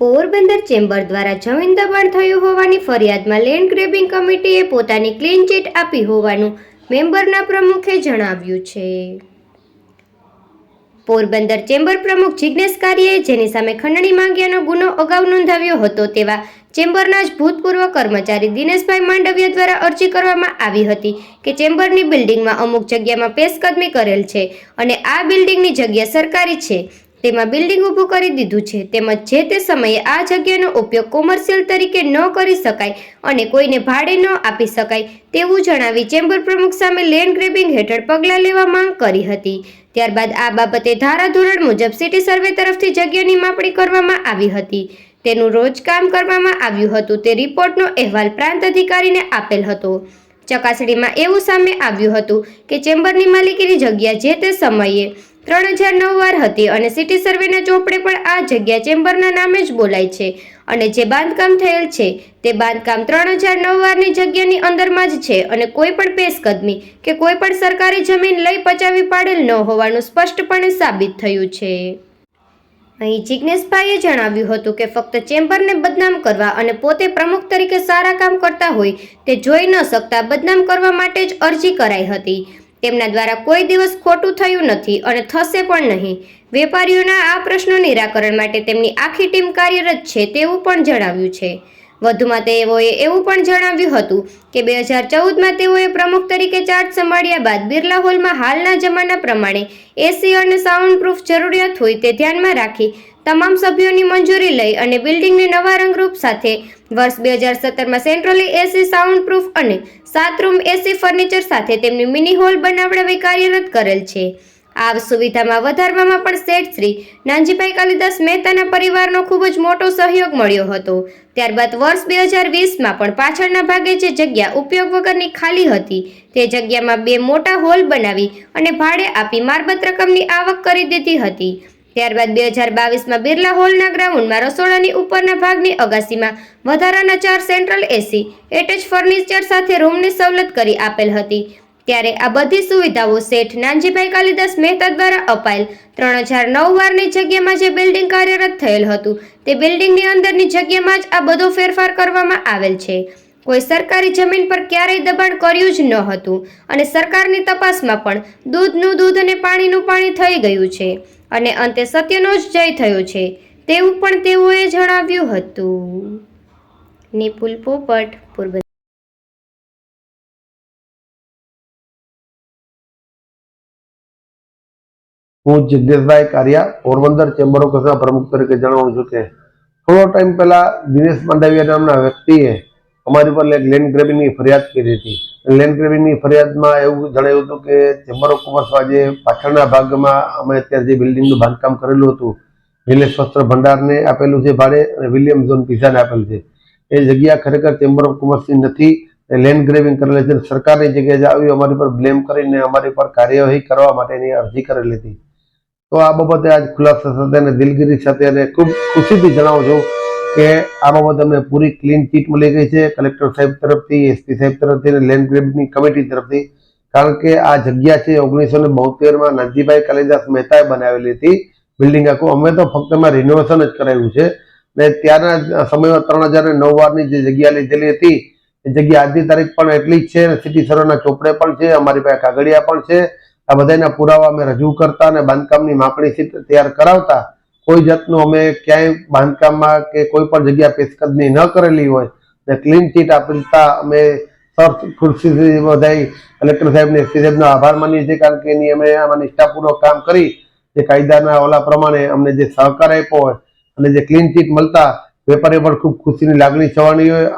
Porbandar chamber દ્વારા જમીન દબાણ થયું હોવાની ફરિયાદમાં લેન્ડ ગ્રેબિંગ કમિટીએ પોતાની ક્લીન ચીટ આપી હોવાનું મેમ્બરના પ્રમુખે જણાવ્યું છે. પોરબંદર ચેમ્બર પ્રમુખ જિજ્ઞેશ કારીએ જેની સામે ખંડણી માંગ્યાનો ગુનો અગાઉ નોંધાવ્યો હતો તેવા ચેમ્બરના જ ભૂતપૂર્વ કર્મચારી દિનેશભાઈ માંડવિયા દ્વારા અરજી કરવામાં આવી હતી કે ચેમ્બરની બિલ્ડિંગમાં અમુક જગ્યામાં પેશકદમી કરેલ છે અને આ બિલ્ડિંગની જગ્યા સરકારી છે. તેમાં બિલ્ડિંગ ઊભું કરી દીધું છે. તેમજ જે તે સમયે આ જગ્યાનો ઉપયોગ કોમર્શિયલ તરીકે ન કરી શકાય અને કોઈને ભાડે ન આપી શકાય તેવું જણાવી ચેમ્બર પ્રમુખ સામે લેન્ડ ગ્રેબિંગ હેઠળ પગલાં લેવા માંગ કરી હતી. ત્યારબાદ આ બાબતે ધારાધોરણ મુજબ સિટી સર્વે તરફથી જગ્યાની માપણી કરવામાં આવી હતી. તેનું રોજ કામ કરવામાં આવ્યું હતું તે રિપોર્ટનો અહેવાલ પ્રાંત અધિકારીને આપેલ હતો. ચકાસણીમાં એવું સામે આવ્યું હતું કે ચેમ્બરની માલિકીની જગ્યા જે તે સમયે ત્રણ હજાર નવ વાર હતી અને સિટી સર્વેના ચોપડે પણ આ જગ્યા ચેમ્બરના નામે જ બોલાય છે. અને જે બાંધકામ થયેલ છે, તે બાંધકામ ત્રણ હજાર નવ વારની જગ્યાની અંદરમાં જ છે અને કોઈ પણ પેશકદમી કે કોઈ પણ સરકારી જમીન લઈ પચાવી પાડેલ ન હોવાનું સ્પષ્ટપણે સાબિત થયું છે. અહીં જિજ્ઞેશભાઈએ જણાવ્યું હતું કે ફક્ત ચેમ્બરને બદનામ કરવા અને પોતે પ્રમુખ તરીકે સારા કામ કરતા હોય તે જોઈ ન શકતા બદનામ કરવા માટે જ અરજી કરાઈ હતી. તેમના દ્વારા કોઈ દિવસ ખોટું થયું નથી અને થશે પણ નહીં. વેપારીઓના આ પ્રશ્નો નિરાકરણ માટે તેમની આખી ટીમ કાર્યરત છે તેવું પણ જણાવ્યું છે. વધુમાં તેઓએ એવું પણ જણાવ્યું હતું કે બે હજાર ચૌદમાં તેઓએ પ્રમુખ તરીકે ચાર્જ સંભાળ્યા બાદ બિરલા હોલમાં હાલના જમાના પ્રમાણે એસી અને સાઉન્ડ પ્રૂફ જરૂરિયાત હોય તે ધ્યાનમાં રાખી તમામ સભ્યોની મંજૂરી લઈ અને બિલ્ડિંગને નવા રંગરૂપ સાથે વર્ષ બે હજાર સત્તરમાં સેન્ટ્રલી એસી સાઉન્ડ પ્રૂફ અને સાત રૂમ એસી ફર્નિચર સાથે તેમની મિની હોલ બનાવડાવી કાર્યરત કરેલ છે. આ સુવિધામાં વધારવામાં પણ શેઠ શ્રી નાનજીભાઈ કાલિદાસ મહેતાના પરિવારનો ખૂબ જ મોટો સહયોગ મળ્યો હતો. ત્યારબાદ વર્ષ બે હજાર વીસમાં પણ પાછળના ભાગે જે જગ્યા ઉપયોગ વગરની ખાલી હતી, તે જગ્યામાં બે મોટા હોલ બનાવી અને ભાડે આપી મારબત રકમની આવક કરી દીધી હતી. ત્યારબાદ બે હજાર બાવીસમાં બિરલા હોલના ગ્રાઉન્ડમાં રસોડાની ઉપરના ભાગની અગાસીમાં વધારાના ચાર સેન્ટ્રલ એસી એટેચ ફર્નિચર સાથે રૂમની સવલત કરી આપેલ હતી. ત્યારે આ બધી સુવિધાઓ શેઠ નાનજીભાઈ કાલિદાસ મહેતા દ્વારા અપાયેલ ત્રણ હજાર નવ વારની જગ્યામાં જે બિલ્ડિંગ કાર્યરત થયેલ હતું, તે બિલ્ડિંગની અંદરની જગ્યામાં જ આ બધો ફેરફાર કરવામાં આવેલ છે. કોઈ સરકારી જમીન પર ક્યારેય દબાણ કર્યું જ ન હતું અને સરકારની તપાસમાં પણ દૂધનું દૂધ અને પાણીનું પાણી થઈ ગયું છે અને અંતે સત્યનો જ જય થયો છે તેવું પણ તેઓએ જણાવ્યું હતું. નિપુલ પોપટ, પૂર્વ હું જિજ્ઞેશભાઈ કારિયા, પોરબંદર ચેમ્બર ઓફ કોમર્સના પ્રમુખ તરીકે જણાવું છું કે થોડો ટાઈમ પહેલા દિનેશ માંડવિયા નામના વ્યક્તિએ અમારી પર લેન્ડ ગ્રેબિંગની ફરિયાદ કરી હતી. લેન્ડ ગ્રેબિંગની ફરિયાદમાં એવું જણાવ્યું હતું કે ચેમ્બર ઓફ કોમર્સમાં જે પાછળના ભાગમાં અમે અત્યારે જે બિલ્ડિંગનું બાંધકામ કરેલું હતું નિલેશ વસ્ત્ર ભંડારને આપેલું છે ભાડે અને વિલિયમ ઝોન પિઝાને આપેલું છે. એ જગ્યા ખરેખર ચેમ્બર ઓફ કોમર્સની નથી લેન્ડ ગ્રેવિંગ કરેલી છે સરકારની જગ્યાએ આવી અમારી પર બ્લેમ કરીને અમારી પર કાર્યવાહી કરવા માટેની અરજી કરેલી હતી. તો આ બાબતે આજ ખુલાસા સાથે અને દિલગીરી સાથે અને ખૂબ ખુશીથી જણાવું છું કે આ બાબત અમને પૂરી ક્લીન ચીટ મળી ગઈ છે. કલેક્ટર સાહેબ તરફથી એસપી સાહેબ તરફથી અને લેન્ડ ગ્રેબની કમિટી તરફથી. કારણ કે આ જગ્યા છે ઓગણીસો ને બોતેરમાં નાનજીભાઈ કાલિદાસ મહેતાએ બનાવેલી હતી. બિલ્ડિંગ આખું અમે તો ફક્ત એમાં રિનોવેશન જ કરાવ્યું છે. ને ત્યારના સમયમાં ત્રણ હજાર નવ વારની જે જગ્યા લીધેલી હતી, એ જગ્યા આજની તારીખ પણ એટલી જ છે. સિટી સરોના ચોપડે પણ છે, અમારી પાસે કાગળિયા પણ છે. આ બધાના પુરાવા અમે રજૂ કરતા અને બાંધકામની માપણી સીટ તૈયાર કરાવતા કોઈ જાતનું અમે ક્યાંય બાંધકામમાં કે કોઈ પણ જગ્યા પેશકદમી ન કરેલી હોય, ને ક્લીન ચીટ આપતા અમે સર ખુરશી બધાય કલેક્ટર સાહેબને એસપી સાહેબનો આભાર માનીએ છીએ, કારણ કે એની અમે આમાં નિષ્ઠાપૂર્વક કામ કરી. જે કાયદાના ઓલા પ્રમાણે અમને જે સહકાર આપ્યો હોય અને જે ક્લીન ચીટ મળતા, વેપારીઓ પણ ખૂબ ખુશીની લાગણી થવાની હોય.